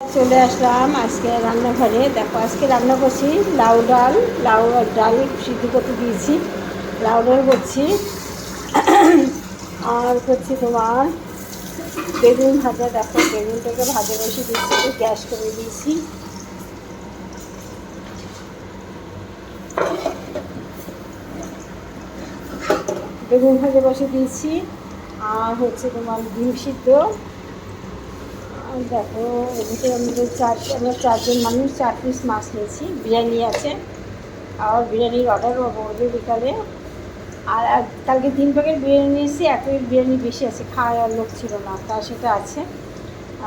চলে আসলাম আজকে রান্নাঘরে। দেখো, আজকে রান্না করছি লাউ ডাল। লাউ ডাল সিদ্ধ করতে দিয়েছি। লাউ ডাল করছি। আর করছি তোমার বেগুন ভাজা। দেখো, বেগুনটাকে ভাজা বসে দিচ্ছি গ্যাস করে দিয়েছি। বেগুন ভাজা বসে দিয়েছি। আর হচ্ছে তোমার ডিম সিদ্ধ। দেখো, এদিকে আমাদের চার, আমরা চারজন মানুষ, চার পিস মাছ নিয়েছি। বিরিয়ানি আছে। আর বিরিয়ানির অর্ডার পাবো ওদের বিকালে। আর কালকে তিন প্যাকেট বিরিয়ানি নিয়েছি, এক প্যাকেট বিরিয়ানি বেশি আছে, খাওয়ার লোক ছিল না, তা সেটা আছে।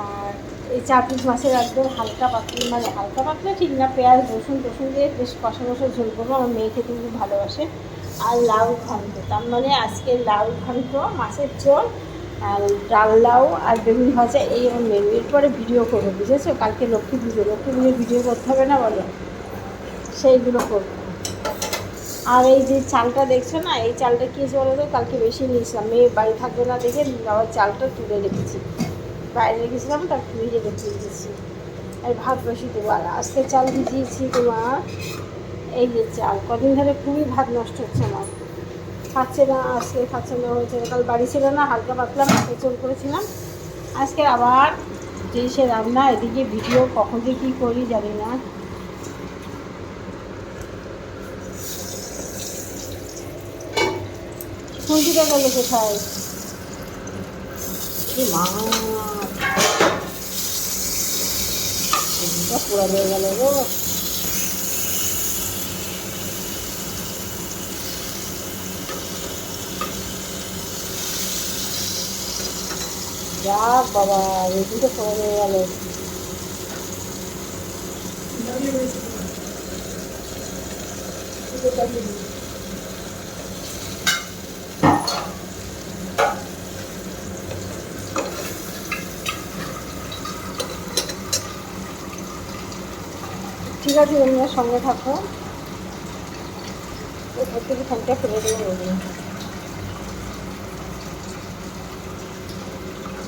আর এই চার পিস মাছের একদম হালকা পাতলা মানে হালকা পাতলা ঠিক না, পেঁয়াজ, রসুন, টসুন দিয়ে বেশ কষা কষা ঝোল করব, আমার মেয়ে খেতে খুব ভালোবাসে। আর লাউ ঘন্ট, তার মানে আজকে লাউ ঘন্ট, মাছের ঝোল আর ডাল লাউ আর বেগুন ভাজা, এই আমার মেনু এরপরে ভিডিও করব, বুঝেছ? কালকে লক্ষ্মী পুজো। লক্ষ্মী পুজো ভিডিও করতে হবে না বলো? সেইগুলো করব। আর এই যে চালটা দেখছ না, এই চালটা কী হয়েছে বলো তো? কালকে বেশি নিয়েছিলাম। মেয়ে বাড়ি থাকবে না দেখে আবার চালটা তুলে রেখেছি। বাইরে রেখেছিলাম তার ফ্রিজে রেখে দিয়েছি। আর ভাত বসি আর আজকে চাল ভিজিয়েছি তোমার, এই যে চাল। কদিন ধরে খুবই ভাত নষ্ট হচ্ছে আমার। খাচ্ছে না আজকে খাচ্ছে না হয়েছে কাল বাড়ি ছিল না, হালকা পাতলা ভাতে চোল করেছিলাম। আজকে আবার যে সে রান্না, এদিকে ভিডিও কখন যে কী করি জানি না। খুঁজিটা গেল কোথায় মাছ পুরা হয়ে গেল গো। যাক বাবা রেডিটা পুরা হয়ে গেল। ঠিক আছে তোমরা সঙ্গে থাকো। থেকে ফোনটা ফেলে দেবো বলব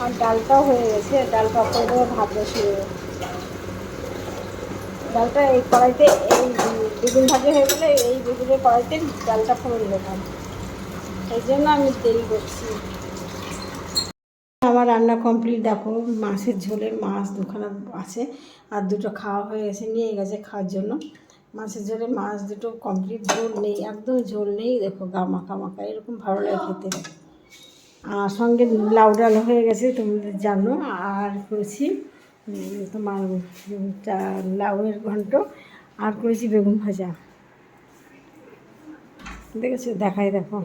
আর ডালটাও হয়ে গেছে, ডালটা অপরে দেবো ভাত বসিয়ে ডালটা এই কড়াইতে, এই বেগুন ভাজা হয়ে গেলে এই বেগুনের কড়াইতে ডালটা ফোড়ন দেবো এই জন্য আমি দেরি করছি। আমার রান্না কমপ্লিট, দেখো মাছের ঝোলের মাছ দুখানা আছে আর দুটো খাওয়া হয়ে গেছে, নিয়ে গেছে খাওয়ার জন্য। মাছের ঝোলে মাছ দুটো কমপ্লিট, ঝোল নেই, একদম ঝোল নেই, দেখো গা মাখা মাখা এরকম ভালো লাগে খেতে। সঙ্গে লাউ ডাল হয়ে গেছে তোমাদের জানো। আর করেছি তোমার লাউয়ের ঘন্ট, আর করেছি বেগুন ভাজা। দেখেছ? দেখাই, দেখো।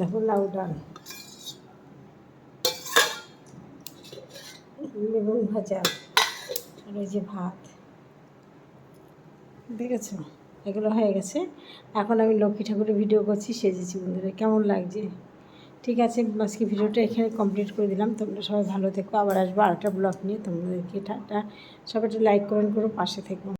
দেখো লাউ ডাল বেগুন ভাজা, আর যে ভাত। দেখেছ? এগুলো হয়ে গেছে। এখন আমি লক্ষ্মী ঠাকুরের ভিডিও করছি, সেজেছি বন্ধুরা। কেমন লাগছে? ঠিক আছে, আজকে ভিডিওটা এখানে কমপ্লিট করে দিলাম। তোমরা সবাই ভালো থেকো। আবার আসব আরেকটা ব্লগ নিয়ে। তোমাদেরকে টাটা। সবাই একটু লাইক কমেন্ট করো, পাশে থেকো।